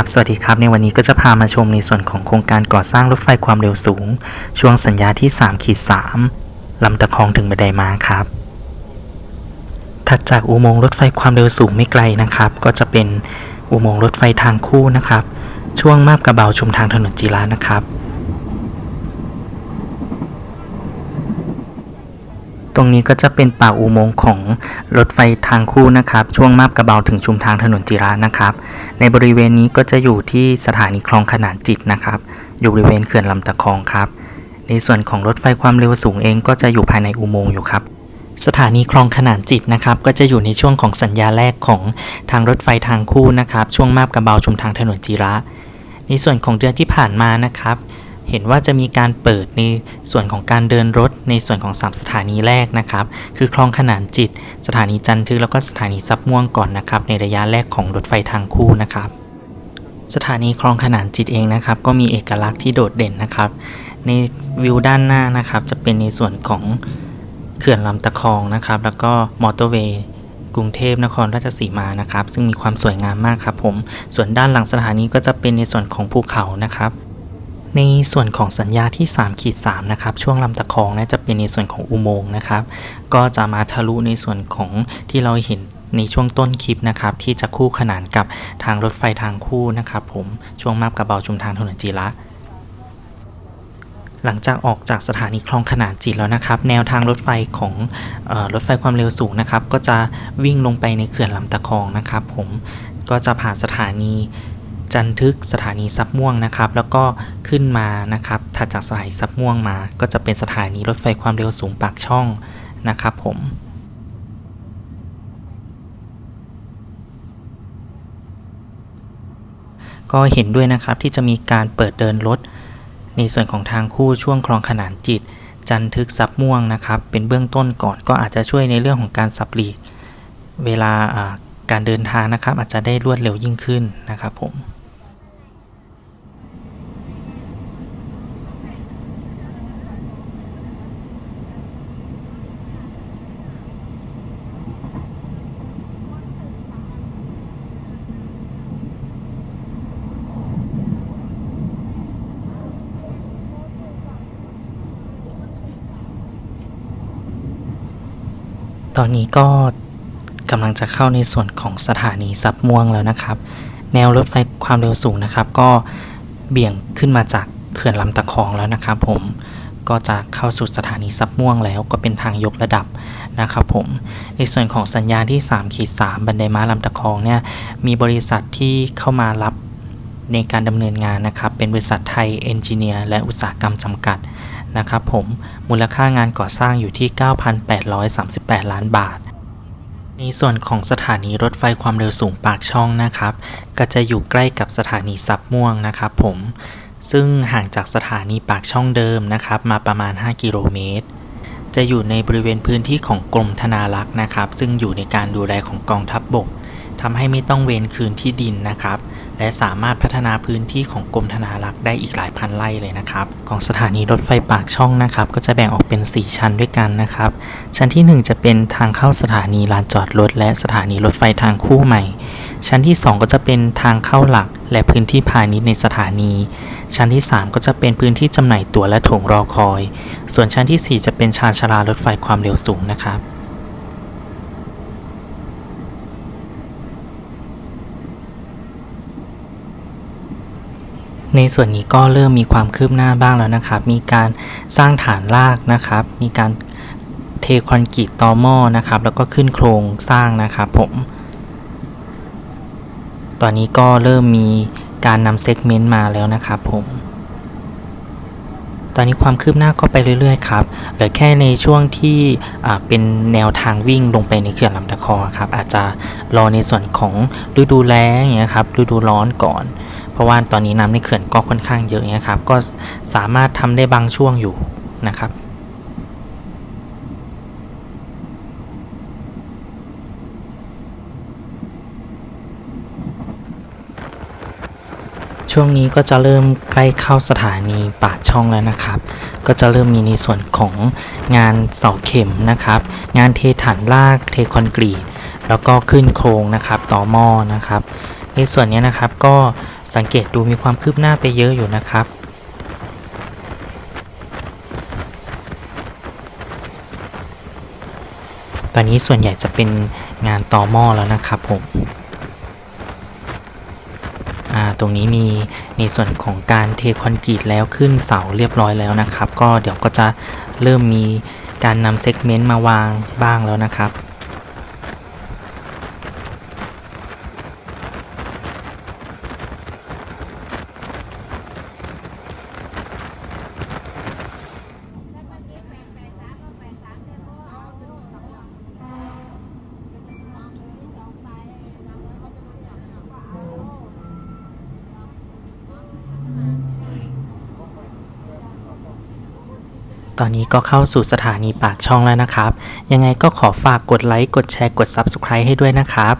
ครับ สวัสดีครับ ในวันนี้ก็จะพามาชมในส่วนของโครงการก่อสร้างรถไฟความเร็วสูง ช่วงสัญญาที่3ขีด3ลำตะคองถึงบันไดมาครับ ถัดจากอุโมงค์รถไฟความเร็วสูงไม่ไกลนะครับ ก็จะเป็นอุโมงค์รถไฟทางคู่นะครับ ช่วงมาบกระเบาชุมทางถนนจีรานะครับ ตรงนี้ก็จะเป็นปากอุโมงค์ของรถไฟทางคู่นะครับ ช่วงมาบกระเบาถึงชุมทางถนนจิระนะครับ ในบริเวณนี้ก็จะอยู่ที่สถานีคลองขนานจิตนะครับ อยู่บริเวณเขื่อนลำตะคองครับ ในส่วนของรถไฟความเร็วสูงเองก็จะอยู่ภายในอุโมงค์อยู่ครับสถานีคลองขนานจิตนะครับ ก็จะอยู่ในช่วงของสัญญาแรกของทางรถไฟทางคู่นะครับ ช่วงมาบกระเบาชุมทางถนนจิระ ในส่วนของเดือนที่ผ่านมานะครับ เห็นว่าจะมีการเปิดในส่วนของการเดินรถในส่วนของ 3 สถานีแรกนะครับ คือคลองขนานจิต สถานีจันทึกแล้วก็สถานีซับม่วงก่อนนะครับ ในระยะแรกของรถไฟทางคู่นะครับ สถานีคลองขนานจิตเองนะครับ ก็มีเอกลักษณ์ที่โดดเด่นนะครับ ในวิวด้านหน้านะครับ จะเป็นในส่วนของเขื่อนลำตะคองนะครับ แล้วก็มอเตอร์เวย์กรุงเทพนครราชสีมานะครับ ซึ่งมีความสวยงามมากครับผม ส่วนด้านหลังสถานีก็จะเป็นในส่วนของภูเขานะครับ ในส่วนของสัญญาที่3ขีด3นะครับช่วงลำตะคองนะจะเป็นในส่วนของอุโมงค์นะครับ ก็จะมาทะลุในส่วนของที่เราเห็นในช่วงต้นคลิปนะครับ ที่จะคู่ขนานกับทางรถไฟทางคู่นะครับ ผมช่วงมาบกระเบาชุมทางถนนจีระหลังจากออกจากสถานีคลองขนานจิตแล้วนะครับ แนวทางรถไฟของออรถไฟความเร็วสูงนะครับ ก็จะวิ่งลงไปในเขื่อนลำตะคองนะครับ ผมก็จะผ่านสถานี จันทึกสถานีซับม่วงนะครับ แล้วก็ขึ้นมานะครับถัดจากสถานีซับม่วงมา ก็จะเป็นสถานีรถไฟความเร็วสูงปากช่องนะครับผมก็เห็นด้วยนะครับที่จะมีการเปิดเดินรถ ในส่วนของทางคู่ช่วงคลองขนานจิต จันทึกซับม่วงนะครับ เป็นเบื้องต้นก่อนก็อาจจะช่วยในเรื่องของการสับหลีก เวลาอ่าการเดินทางนะครับ อาจจะได้รวดเร็วยิ่งขึ้นนะครับผม ตอนนี้ก็กำลังจะเข้าในส่วนของสถานีซับม่วงแล้วนะครับ แนวรถไฟความเร็วสูงนะครับ ก็เบี่ยงขึ้นมาจากเขื่อนลำตะคองแล้วนะครับ ผมก็จะเข้าสู่สถานีซับม่วงแล้วก็เป็นทางยกระดับนะครับผมในส่วนของสัญญาณที่3ขีด3บันไดม้าลำตะคองเนี่ยมีบริษัทที่เข้ามารับ ในการดำเนินงานนะครับ เป็นบริษัทไทยเอนจิเนียร์และอุตสาหกรรมจำกัดนะครับผมมูลค่างานก่อสร้างอยู่ที่ 9,838 ล้านบาท ในส่วนของสถานีรถไฟความเร็วสูงปากช่องนะครับ ก็จะอยู่ใกล้กับสถานีซับม่วงนะครับผมซึ่งห่างจากสถานีปากช่องเดิมนะครับ มาประมาณ 5 กิโลเมตร จะอยู่ในบริเวณพื้นที่ของกรมธนารักษ์นะครับ ซึ่งอยู่ในการดูแลของกองทัพบบกทำให้ไม่ต้องเวนคืนที่ดินนะครับ และสามารถพัฒนาพื้นที่ของกรมธนารักษ์ได้อีกหลายพันไร่เลยนะครับ ของสถานีรถไฟปากช่องนะครับ ก็จะแบ่งออกเป็น 4 ชั้นด้วยกันนะครับ ชั้นที่ 1 จะเป็นทางเข้าสถานีลานจอดรถ และสถานีรถไฟทางคู่ใหม่ ชั้นที่ 2 ก็จะเป็นทางเข้าหลัก และพื้นที่พาณิชย์ในสถานี ชั้นที่ 3 ก็จะเป็นพื้นที่จำหน่ายตั๋วและถงรอคอย ส่วนชั้นทีสี่4 จะเป็นชานชาลารถไฟความเร็วสูงนะครับ ในส่วนนี้ก็เริ่มมีความคืบหน้าบ้างแล้วนะครับ มีการสร้างฐานรากนะครับ มีการเทคอนกรีตตอหม้อนะครับ แล้วก็ขึ้นโครงสร้างนะครับผม ตอนนี้ก็เริ่มมีการนำเซกเมนต์มาแล้วนะครับผมตอนนี้ความคืบหน้าก็ไปเรื่อยๆครับ เหลือแค่ในช่วงที่เป็นแนวทางวิ่งลงไปในเขื่อนลำตะคอครับ อาจจะรอในส่วนของฤดูแล้งอย่างเงี้ยครับ ฤดูร้อนก่อน ราะว่าตอนนี้น้ำในเขื่อนก็ค่อนข้างเยอะเงี้ยครับ ก็สามารถทำได้บางช่วงอยู่นะครับช่วงนี้ก็จะเริ่มใกล้เข้าสถานีปากช่องแล้วนะครับ ก็จะเริ่มมีในส่วนของงานเสาเข็มนะครับ งานเทฐานรากเทคอนกรีต แล้วก็ขึ้นโครงนะครับต่อหม้อนะครับ ในส่วนนี้นะครับก็สังเกตดูมีความคืบหน้าไปเยอะอยู่นะครับตอนนี้ส่วนใหญ่จะเป็นงานต่อหม้อแล้วนะครับผมตรงนี้มีในส่วนของการเทคอนกรีตแล้วขึ้นเสาเรียบร้อยแล้วนะครับ ก็เดี๋ยวก็จะเริ่มมีการนำเซกเมนต์มาวางบ้างแล้วนะครับ ตอนนี้ก็เข้าสู่สถานีปากช่องแล้วนะครับ ยังไงก็ขอฝากกดไลค์ กดแชร์ กด Subscribe ให้ด้วยนะครับ